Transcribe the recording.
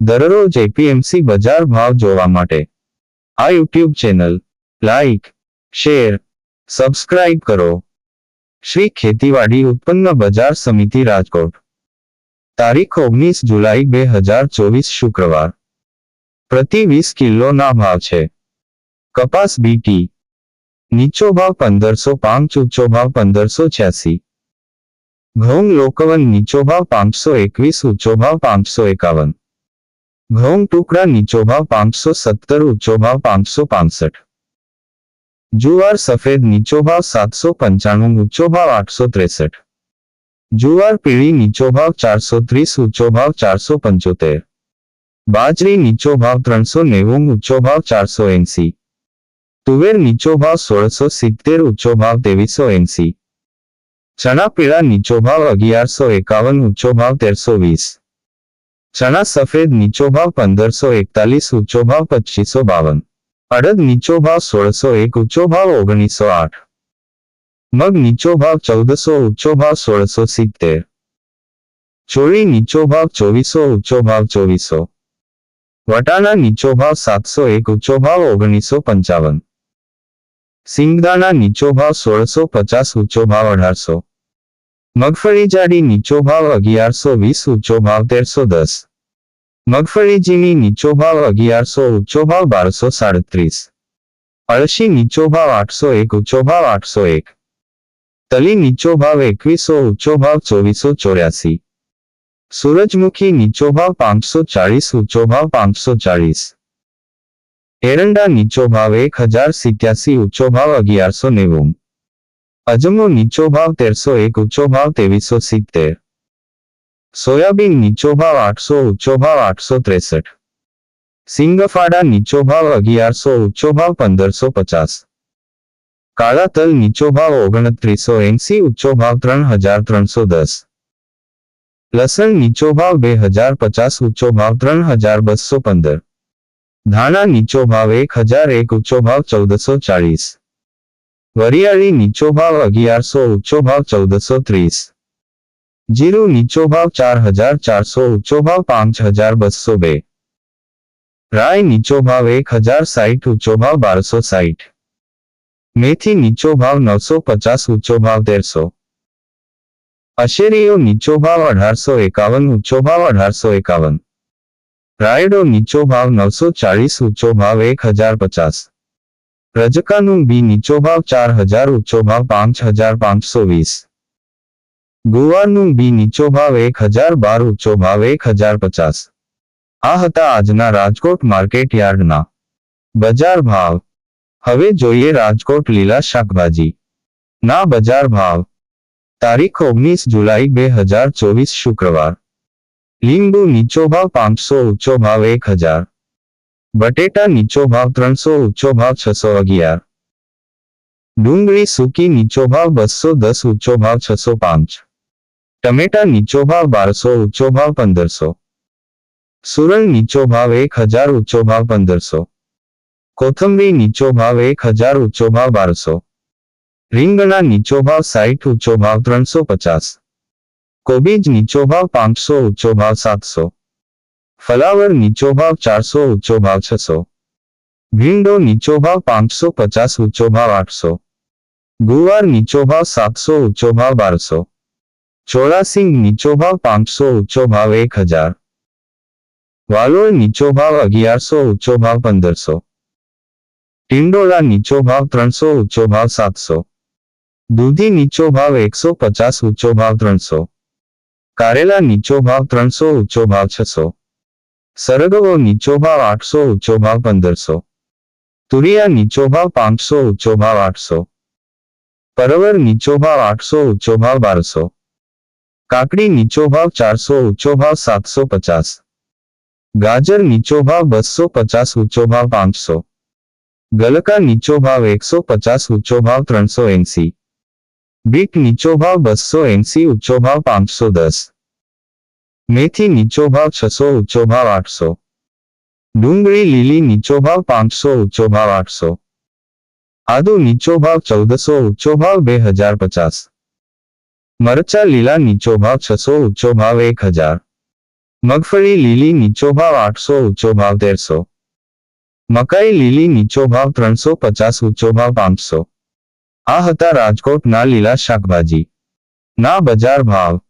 દરરોજ એપીએમસી બજાર ભાવ જોવા માટે. આ YouTube channel like share subscribe કરો. શ્રી ખેતીવાડી ઉત્પન્ન બજાર સમિતિ રાજકોટ. તારીખ ઓગણીસ જુલાઈ બે હજાર ચોવીસ શુક્રવાર. પ્રતિ વીસ કિલોના ભાવ છે. કપાસ બીટી નીચો ભાવ પંદરસો પાંચ, ઊંચો ભાવ પંદરસો છ્યાસી. ઘઉં લોકવન નીચો ભાવ પાંચસો એકવીસ, ઊંચો ભાવ પાંચસો એકાવન. ઘઉં ટુકડા નીચો ભાવ પાંચસો સત્તર ઊંચો ભાવ પાંચસો પાંસઠ જુવાર સફેદ નીચો ભાવ સાતસો પંચાણું ઊંચો ભાવ આઠસો ત્રેસઠ જુવાર પીળી નીચો ભાવ ચારસો ત્રીસ ઊંચો ભાવ ચારસો પંચોતેર બાજરી નીચો ભાવ ત્રણસો નેવું ઊંચો ભાવ ચારસો એંસી તુવેર નીચો ભાવ સોળસો સિત્તેર ઊંચો ભાવ ત્રેવીસો એંસી ચણા પીળા નીચો ભાવ અગિયારસો એકાવન ઊંચો ભાવ તેરસો વીસ ચણા સફેદ નીચો ભાવ પંદરસો એકતાલીસ ઊંચો ભાવ પચીસો બાવન અડદ નીચો ભાવ સોળસો એક ઊંચો ભાવ ઓગણીસો આઠ મગ નીચો ભાવ ચૌદસો ઊંચો ભાવ સોળસો સિત્તેર ચોળી નીચો ભાવ ચોવીસો ઊંચો ભાવ ચોવીસો વટાણા નીચો ભાવ સાતસો એક ઊંચો ભાવ ઓગણીસો પંચાવન સિંગદાણા નીચો ભાવ સોળસો પચાસ ઊંચો ભાવ અઢારસો મગફળી જાડી નીચો ભાવ અગિયારસો વીસ ઊંચો ભાવ તેરસો દસ મગફળી ઝીણી નીચો ભાવ અગિયારસો ઊંચો ભાવ બારસો સાડત્રીસ. અળશી નીચો ભાવ આઠસો એક ઊંચો ભાવ આઠસો એક. તલી નીચો ભાવ એકવીસો ઊંચો ભાવ ચોવીસો ચોર્યાસી. સૂરજમુખી નીચો ભાવ પાંચસો ચાળીસ ઊંચો ભાવ પાંચસો ચાળીસ. એરંડા નીચો ભાવ એક હજાર સિત્યાસી ઊંચો ભાવ અગિયારસો નેવું. અજમો નીચો ભાવ તેરસો એક ઊંચો ભાવ ત્રેવીસો સિત્તેર. સોયાબીન નીચો ભાવ આઠસો ઊંચો ભાવ આઠસો ત્રેસઠ સિંગફાડા નીચો ભાવ અગિયારસો ઊંચો ભાવ પંદરસો પચાસ કાળા તલ નીચો ભાવ ઓગણત્રીસો એંસી ઊંચો ભાવ ત્રણ હજાર ત્રણસો દસ લસણ નીચો ભાવ બે હજાર પચાસ ઊંચો ભાવ ત્રણ હજાર બસો પંદર ધાણા નીચો ભાવ એક હજાર એક ઊંચો ભાવ ચૌદસો ચાળીસ વરિયાળી નીચો ભાવ અગિયારસો ઊંચો ભાવ ચૌદસો ત્રીસ જીરું નીચો ભાવ ચાર હજાર ચારસો ઊંચો ભાવ પાંચ હજાર બસો બે રાય નીચો ભાવ એક હજાર સાઠ ઊંચો ભાવ બારસો સાઠ મેથી નીચો ભાવ નવસો પચાસ ઊંચો ભાવ તેરસો અશેરીઓ નીચો ભાવ અઢારસો એકાવન ઊંચો ભાવ અઢારસો એકાવન રાયડો નીચો ભાવ નવસો ચાળીસ ઊંચો ભાવ એક હજાર પચાસ રજકાનું બી નીચો ભાવ ચાર હજાર ઊંચો ભાવ પાંચ હજાર પાંચસો વીસ ગુવારનું બી નીચો ભાવ એક હજાર, બાર ઊંચો ભાવ એક હજાર પચાસ. આ હતા આજના રાજકોટ માર્કેટ યાર્ડના. બજાર ભાવ. હવે જોઈએ રાજકોટ લીલા શાકભાજી. ના બજાર ભાવ. તારીખ ઓગણીસ જુલાઈ બે હજાર ચોવીસ શુક્રવાર. લીંબુ નીચો ભાવ પાંચસો, ઊંચો ભાવ એક હજાર. બટેટા નીચો ભાવ ત્રણસો, ઊંચો ભાવ છસો અગિયાર. ડુંગળી સૂકી નીચો ભાવ બસો દસ, ઊંચો ભાવ છસો પાંચ. ટમેટા નીચો ભાવ બારસો ઊંચો ભાવ પંદરસો સુરણ નીચો ભાવ એક હજાર ઊંચો ભાવ પંદરસો કોથંબરી નીચો ભાવ એક હજાર ઊંચો ભાવ બારસો રીંગણા નીચો ભાવ સાઠ ઊંચો ભાવ ત્રણસો પચાસ કોબીજ નીચો ભાવ પાંચસો ઊંચો ભાવ સાતસો ફલાવર નીચો ભાવ ચારસો ઊંચો ભાવ છસો ભીંડો નીચો ભાવ પાંચસો પચાસ ઊંચો ભાવ આઠસો ગુવાર નીચો ભાવ સાતસો ઊંચો ભાવ બારસો ચોરાસિંગ નીચો ભાવ પાંચસો ઊંચો ભાવ એક હજાર વાલોળ નીચો ભાવ અગિયારસો ઊંચો ભાવ પંદરસો ટિંડોળા નીચો ભાવ ત્રણસો ઊંચો ભાવ સાતસો દૂધી નીચો ભાવ એકસો પચાસ ઊંચો ભાવ ત્રણસો કારેલા નીચો ભાવ ત્રણસો ઊંચો ભાવ છસો સરગવો નીચો ભાવ આઠસો ઊંચો ભાવ પંદરસો તુરિયા નીચો ભાવ પાંચસો ઊંચો ભાવ આઠસો પરવર નીચો ભાવ આઠસો ઊંચો ભાવ બારસો કાકડી નીચો ભાવ ચારસો ઊંચો ભાવ સાતસો પચાસ ગાજર નીચો ભાવ બસો પચાસ ઊંચો ભાવ પાંચસો ગલકા નીચો ભાવ એકસો પચાસ ઊંચો ભાવ ત્રણસો એંસી બીટ નીચો ભાવ બસો એંસી ઊંચો ભાવ પાંચસો દસ મેથી નીચો ભાવ છસો ઊંચો ભાવ આઠસો ડુંગળી લીલી નીચો ભાવ પાંચસો ઊંચો ભાવ આઠસો આદુ નીચો ભાવ ચૌદસો ઊંચો ભાવ બે હજાર પચાસ મરચા લીલા નીચો ભાવ છસો ઊંચો ભાવ એક હજાર. મગફળી લીલી નીચો ભાવ આઠસો ઊંચો ભાવ તેરસો. મકાઈ લીલી નીચો ભાવ ત્રણસો પચાસ ઊંચો ભાવ પાંચસો. આ હતા રાજકોટના લીલા શાકભાજી. ના બજાર ભાવ.